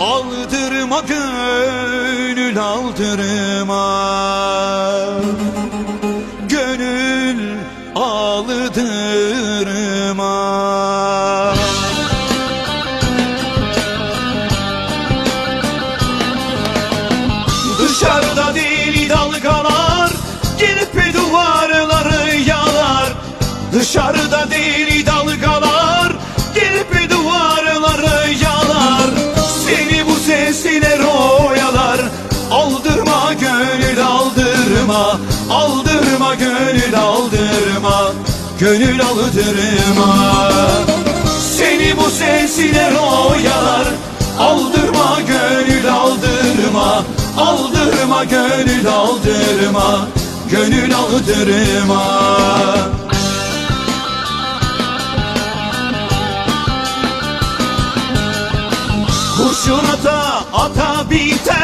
Aldırma gönül aldırma. Gönül aldırma. Dışarıda deli dalgalar Gelip duvarları yalar. Dışarıda deli dalgalar aldırma Aldırma gönül aldırma Gönül aldırma. Seni bu sesler oyalar Aldırma gönül aldırma Aldırma gönül aldırma Gönül aldırma. Kurşun ata ata biter